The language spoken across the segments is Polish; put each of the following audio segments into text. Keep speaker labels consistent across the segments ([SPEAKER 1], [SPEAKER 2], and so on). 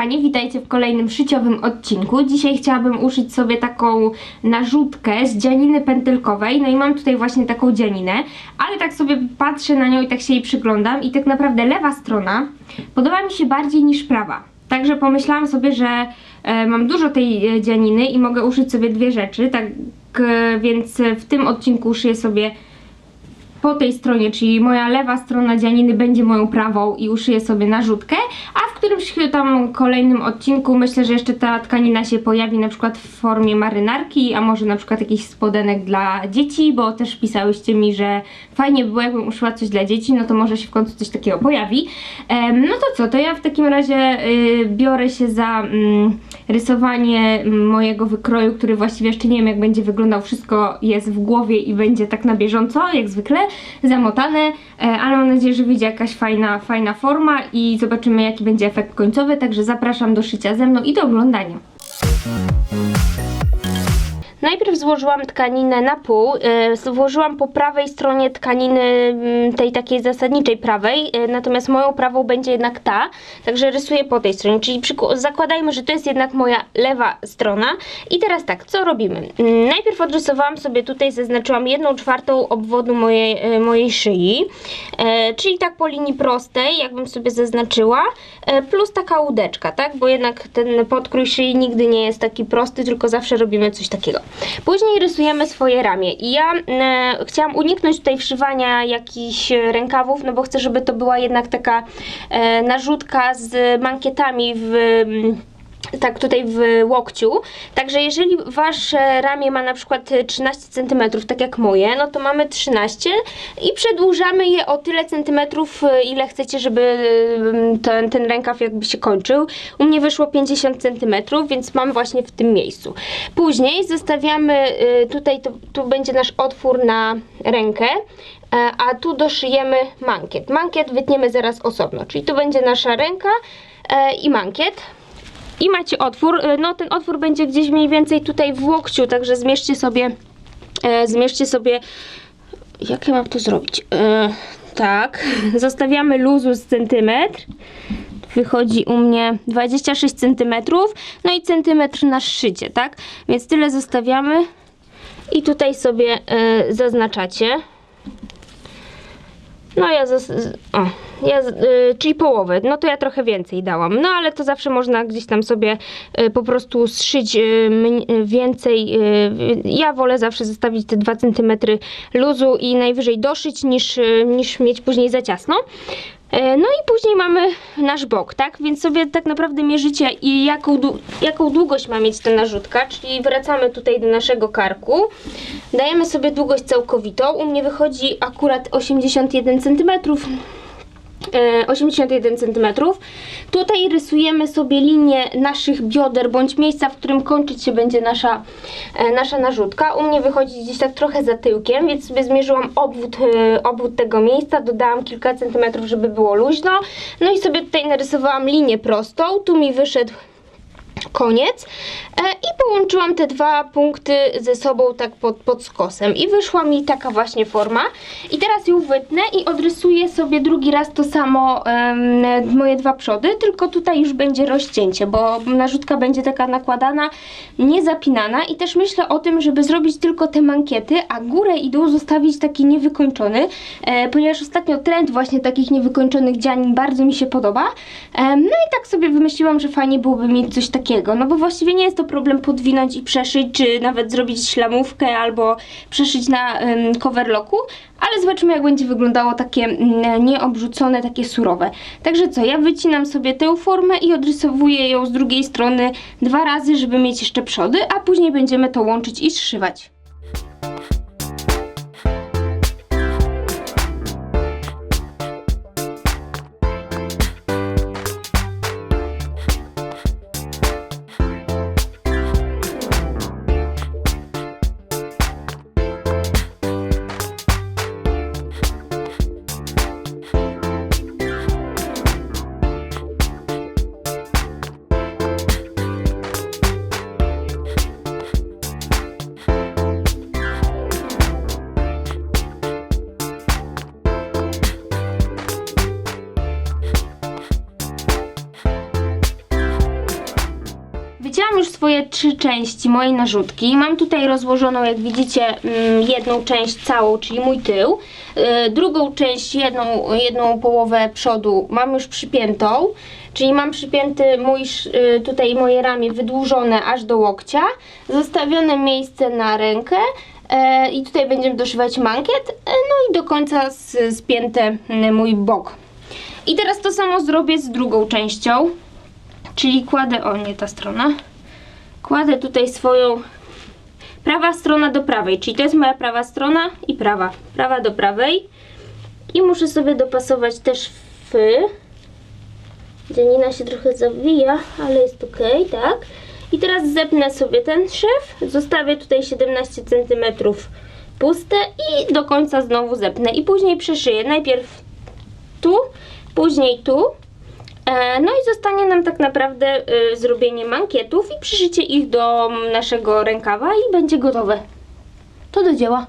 [SPEAKER 1] Kochani, witajcie w kolejnym szyciowym odcinku. Dzisiaj chciałabym uszyć sobie taką narzutkę z dzianiny pętelkowej. No i mam tutaj właśnie taką dzianinę, ale tak sobie patrzę na nią i tak się jej przyglądam i tak naprawdę lewa strona podoba mi się bardziej niż prawa. Także pomyślałam sobie, że e, mam dużo tej e, dzianiny i mogę uszyć sobie dwie rzeczy, tak e, więc w tym odcinku uszyję sobie po tej stronie, czyli moja lewa strona dzianiny będzie moją prawą i uszyję sobie narzutkę, a w którymś tam kolejnym odcinku myślę, że jeszcze ta tkanina się pojawi na przykład w formie marynarki, a może na przykład jakiś spodenek dla dzieci, bo też pisałyście mi, że fajnie by było jakbym uszyła coś dla dzieci, no to może się w końcu coś takiego pojawi. Em, no to co, to ja w takim razie y, biorę się za mm, rysowanie mm, mojego wykroju, który właściwie jeszcze nie wiem jak będzie wyglądał, wszystko jest w głowie i będzie tak na bieżąco, jak zwykle, zamotane, e, ale mam nadzieję, że wyjdzie jakaś fajna, fajna forma i zobaczymy jaki będzie efekt końcowy, także zapraszam do szycia ze mną i do oglądania. Najpierw złożyłam tkaninę na pół, e, złożyłam po prawej stronie tkaniny mm, tej takiej zasadniczej prawej, e, natomiast moją prawą będzie jednak ta, także rysuję po tej stronie, czyli zakładajmy, że to jest jednak moja lewa strona. I teraz tak, co robimy? Mm, Najpierw odrysowałam sobie tutaj, zaznaczyłam jedną czwartą obwodu mojej, e, mojej szyi, e, czyli tak po linii prostej, jakbym sobie zaznaczyła, e, plus taka łódeczka, tak, bo jednak ten podkrój szyi nigdy nie jest taki prosty, tylko zawsze robimy coś takiego. Później rysujemy swoje ramię i ja e, chciałam uniknąć tutaj wszywania jakichś e, rękawów, no bo chcę, żeby to była jednak taka e, narzutka z mankietami w... mm, tak tutaj w łokciu. Także jeżeli wasze ramię ma na przykład 13 cm, tak jak moje, no to mamy 13 i przedłużamy je o tyle centymetrów, ile chcecie, żeby y, ten, ten rękaw jakby się kończył. U mnie wyszło 50 cm, więc mam właśnie w tym miejscu. Później zostawiamy y, tutaj, to, tu będzie nasz otwór na rękę. e, A tu doszyjemy mankiet. Mankiet wytniemy zaraz osobno, czyli tu będzie nasza ręka e, i mankiet. I macie otwór, y, no ten otwór będzie gdzieś mniej więcej tutaj w łokciu, także zmierzcie sobie, e, zmierzcie sobie, jak ja mam to zrobić? E, tak, zostawiamy luzu z centymetr, wychodzi u mnie 26 centymetrów, no i centymetr na szycie, tak? Więc tyle zostawiamy. I tutaj sobie e, zaznaczacie. No ja, o, ja y, czyli połowę, no to ja trochę więcej dałam, no ale to zawsze można gdzieś tam sobie y, po prostu zszyć y, y, więcej, y, ja wolę zawsze zostawić te 2 cm luzu i najwyżej doszyć niż, y, niż mieć później za ciasno. No i później mamy nasz bok, tak? Więc sobie tak naprawdę mierzycie jaką, jaką długość ma mieć ta narzutka, czyli wracamy tutaj do naszego karku. Dajemy sobie długość całkowitą. U mnie wychodzi akurat 81 cm. E, 81 cm. Tutaj rysujemy sobie linię naszych bioder bądź miejsca, w którym kończyć się będzie nasza, e, nasza narzutka. U mnie wychodzi gdzieś tak trochę za tyłkiem, więc sobie zmierzyłam obwód, e, obwód tego miejsca, dodałam kilka centymetrów, żeby było luźno. No i sobie tutaj narysowałam linię prostą. Tu mi wyszedł koniec. E, i połączyłam te dwa punkty ze sobą tak pod, pod skosem. I wyszła mi taka właśnie forma. I teraz ją wytnę i odrysuję sobie drugi raz to samo em, moje dwa przody, tylko tutaj już będzie rozcięcie, bo narzutka będzie taka nakładana, nie zapinana i też myślę o tym, żeby zrobić tylko te mankiety, a górę i dół zostawić taki niewykończony, e, ponieważ ostatnio trend właśnie takich niewykończonych dzianin bardzo mi się podoba. Em, no i tak sobie wymyśliłam, że fajnie byłoby mieć coś takiego, no bo właściwie nie jest to problem podwinąć i przeszyć, czy nawet zrobić ślamówkę albo przeszyć na em, coverlocku, ale zobaczymy jak będzie wyglądało takie mm, nieobrzucone, takie surowe. Także co, ja wycinam sobie tę formę i odrysowuję ją z drugiej strony dwa razy, żeby mieć jeszcze przody, a później będziemy to łączyć i zszywać. Trzy części mojej narzutki. Mam tutaj rozłożoną, jak widzicie, mm, jedną część całą, czyli mój tył. Yy, Drugą część, jedną, jedną połowę przodu mam już przypiętą. Czyli mam przypięty mój, yy, tutaj moje ramię wydłużone aż do łokcia. Zostawione miejsce na rękę. E, I tutaj będziemy doszywać mankiet. E, no i do końca spięte mój bok. I teraz to samo zrobię z drugą częścią. Czyli kładę, o nie ta strona, kładę tutaj swoją prawa strona do prawej, czyli to jest moja prawa strona i prawa, prawa do prawej i muszę sobie dopasować też fy. Dzianina się trochę zawija, ale jest ok, tak. I teraz zepnę sobie ten szef, zostawię tutaj 17 cm puste i do końca znowu zepnę i później przeszyję. Najpierw tu, później tu. E, No i zostanie nam tak naprawdę y, zrobienie mankietów i przyszycie ich do naszego rękawa i będzie gotowe. To do dzieła.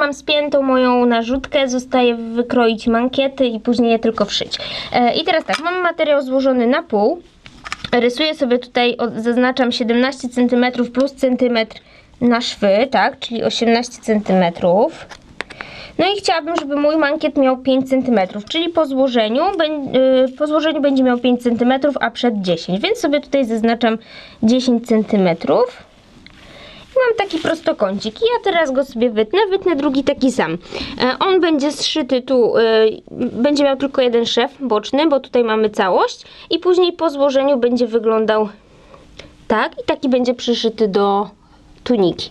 [SPEAKER 1] Mam spiętą moją narzutkę, zostaje wykroić mankiety i później je tylko wszyć. E, I teraz tak, mam materiał złożony na pół. Rysuję sobie tutaj, zaznaczam 17 cm plus centymetr na szwy, tak, czyli 18 cm. No i chciałabym, żeby mój mankiet miał 5 cm, czyli po złożeniu, y, po złożeniu będzie miał 5 cm, a przed 10, więc sobie tutaj zaznaczam 10 cm. Taki prostokącik. Ja teraz go sobie wytnę, wytnę drugi taki sam. E, on będzie zszyty tu, e, będzie miał tylko jeden szef boczny, bo tutaj mamy całość. I później po złożeniu będzie wyglądał tak. I taki będzie przyszyty do tuniki.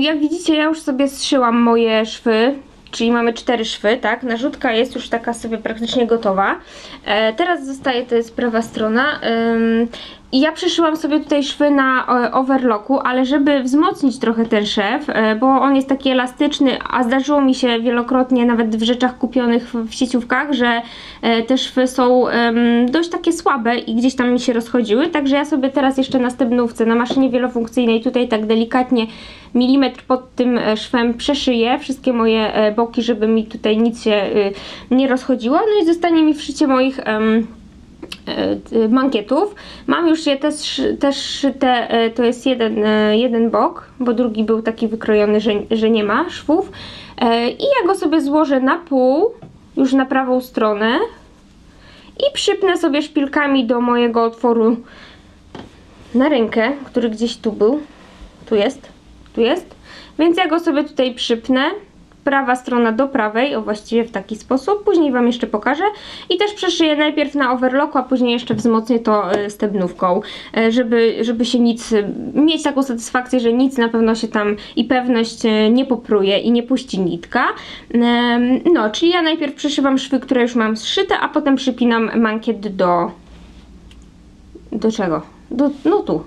[SPEAKER 1] Jak widzicie, ja już sobie zszyłam moje szwy, czyli mamy cztery szwy, tak? Narzutka jest już taka sobie praktycznie gotowa. E, teraz zostaje, to jest prawa strona. Ym, I ja przyszyłam sobie tutaj szwy na e, overlocku, ale żeby wzmocnić trochę ten szef, e, bo on jest taki elastyczny, a zdarzyło mi się wielokrotnie nawet w rzeczach kupionych w, w sieciówkach, że e, te szwy są dość takie słabe i gdzieś tam mi się rozchodziły, także ja sobie teraz jeszcze na stebnówce, na maszynie wielofunkcyjnej tutaj tak delikatnie milimetr pod tym szwem przeszyję wszystkie moje boki, żeby mi tutaj nic się y, nie rozchodziło, no i zostanie mi wszycie moich em, e, t- mankietów. Mam już je też, też szyte, e, to jest jeden, e, jeden bok, bo drugi był taki wykrojony, że, że nie ma szwów. E, I ja go sobie złożę na pół, już na prawą stronę i przypnę sobie szpilkami do mojego otworu na rękę, który gdzieś tu był. Tu jest, tu jest. Więc ja go sobie tutaj przypnę. Prawa strona do prawej, o właściwie w taki sposób. Później Wam jeszcze pokażę. I też przeszyję najpierw na overlocku, a później jeszcze wzmocnię to e, stebnówką, e, żeby, żeby się nic, e, mieć taką satysfakcję, że nic na pewno się tam i pewność nie popruje i nie puści nitka. No, czyli ja najpierw przeszywam szwy, które już mam zszyte, a potem przypinam mankiet do... Do czego? Do, no tu.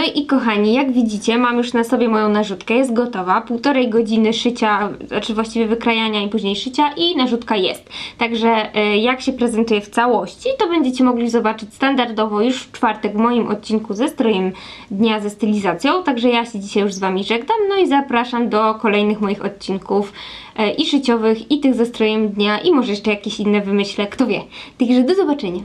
[SPEAKER 1] No i kochani, jak widzicie, mam już na sobie moją narzutkę, jest gotowa. Półtorej godziny szycia, znaczy właściwie wykrajania i później szycia i narzutka jest. Także e, jak się prezentuje w całości, to będziecie mogli zobaczyć standardowo już w czwartek w moim odcinku ze strojem dnia ze stylizacją. Także ja się dzisiaj już z Wami żegnam, no i zapraszam do kolejnych moich odcinków e, i szyciowych, i tych ze strojem dnia, i może jeszcze jakieś inne wymyślę, kto wie. Także do zobaczenia.